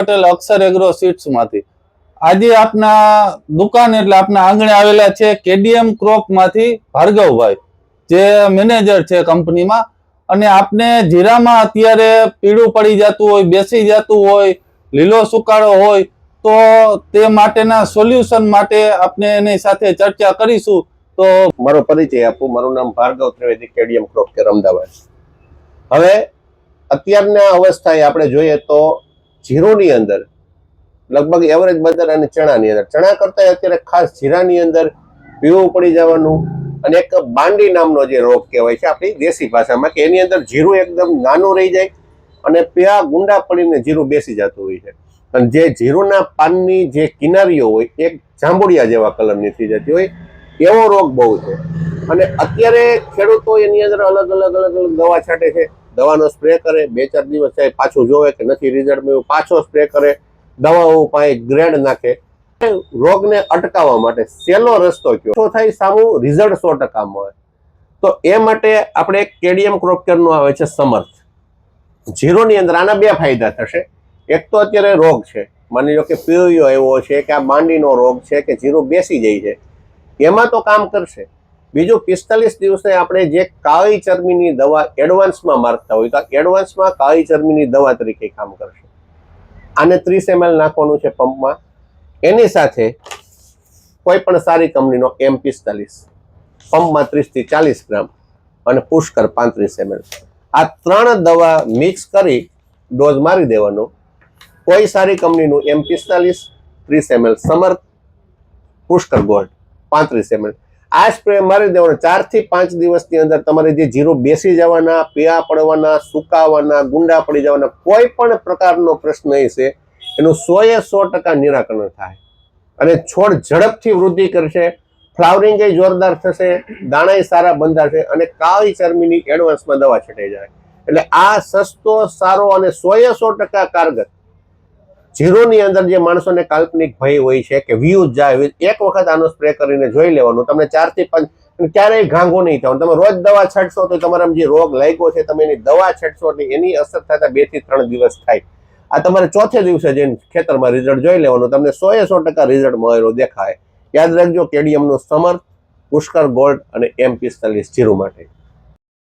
પટેલ અક્ષર agro સીડ્સમાંથી આજે આપના દુકાન એટલે આપના આંગણે આવેલા છે કેડીએમ ક્રોપમાંથી ભાર્ગવભાઈ, જે મેનેજર છે કંપનીમાં. અને આપને જીરામાં અત્યારે પીળું પડી જતું હોય, બેસી જતું હોય, લીલો સુકાળો હોય, તો તે માટેના સોલ્યુશન માટે આપણે એની સાથે ચર્ચા કરીશું. તો મારો પરિચય આપું, મારું નામ Bhargav Trivedi, KDM crop care Ahmedabad. હવે, અત્યારના અવસ્થાએ આપણે જોઈએ તો જીરોની અંદર, લગભગ એવરેજ બજાર અને ચણાની અંદર. ચણા કરતા અત્યારે ખાસ જીરાની અંદર પીવું પડી જવાનું અને એક બાંડી નામનો જે રોગ કહેવાય છે આપણી દેશી ભાષામાં કે એની અંદર જીરું એકદમ નાનું રહી જાય અને પ્યા ગુંડા પડીને જીરું બેસી જતું હોય છે. અને જે જીરુના પાનની જે કિનારીઓ હોય, એક જાંબુડિયા જેવા કલરની થઈ જતી હોય, એવો રોગ બહુ છે. અને અત્યારે ખેડૂતો એની અંદર અલગ અલગ અલગ અલગ દવા છાંટે છે. દવાનો સ્પ્રે કરે, બે ચાર દિવસ થાય પાછું જોવે કે નથી રિઝલ્ટ મળ્યું, પાછો સ્પ્રે કરે, દવાઓ પાસે ગ્રેડ નાખે. રોગને અટકાવવા માટે સહેલો રસ્તો કયો? શું થાય સામું રિઝલ્ટ સો ટકા મળે તો એ માટે આપણે એક કેડીએમ ક્રોપ કેરનું આવે છે સમર્થ. જીરોની અંદર આના બે ફાયદા થશે. એક તો અત્યારે રોગ છે. માની લો કે પીળિયો આવ્યો છે, કે આ માંડીનો રોગ છે, કે જીરો બેસી જાય છે. એમાં તો કામ કરશે. બીજું પિસ્તાલીસ દિવસે આપણે જે કાળી ચરબીની દવા એડવાન્સમાં મારતા હોય તો એડવાન્સમાં કાળી ચરબીની દવા તરીકે કામ કરશે. આને ત્રીસ એમએલ નાખવાનું છે પંપમાં. એની સાથે કોઈ પણ સારી કંપનીનો એમ પિસ્તાલીસ, પંપમાં ત્રીસથી ચાલીસ ગ્રામ અને પુષ્કર પાંત્રીસ એમએલ. આ ત્રણ દવા મિક્સ કરી ડોઝ મારી દેવાનો. કોઈ સારી કંપનીનું એમ પિસ્તાલીસ, ત્રીસ એમએલ સમર્થ, પુષ્કર ગોલ્ડ, પાંત્રીસ એમએલ. આ સ્પ્રે મારી દેવાનો. ચારથી પાંચ દિવસની અંદર તમારે જે જીરો બેસી જવાના, પીળા પડવાના, સુકાવાના, ગુંડા પડી જવાના, કોઈ પણ પ્રકારનો પ્રશ્ન એ છે, એનું સોએ સો ટકા નિરાકરણ થાય. અને છોડ ઝડપથી વૃદ્ધિ કરશે, ફ્લાવરિંગ જોરદાર થશે, દાણાય સારા બંધાશે અને કાળી ચરમીની એડવાન્સમાં દવા છટાઈ જાય. એટલે આ સસ્તો, સારો અને સોએ સો ટકા કારગર જીરોની અંદર જે માણસોને કાલ્પનિક ભય હોય છે કે વ્યૂઝ જાય, એક વખત આનો સ્પ્રે કરીને જોઈ લેવાનું, તમને ચારથી પાંચ ક્યારેય ઘાંઘો નહીં થવાનું તમે રોજ દવા છાંટશો તો તમારા જે રોગ લાગ્યો છે, તમે એની દવા છાંટશો એટલે એની અસર થતા બેથી ત્રણ દિવસ થાય. આ તમારે ચોથે દિવસે જઈને ખેતરમાં રિઝલ્ટ જોઈ લેવાનું, તમને સો એ સો ટકા રિઝલ્ટ મળેલો દેખાય. યાદ રાખજો કેડિયમનું સમર્થ પુષ્કર ગોલ્ડ અને એમ પિસ્તાલીસ જીરો માટે.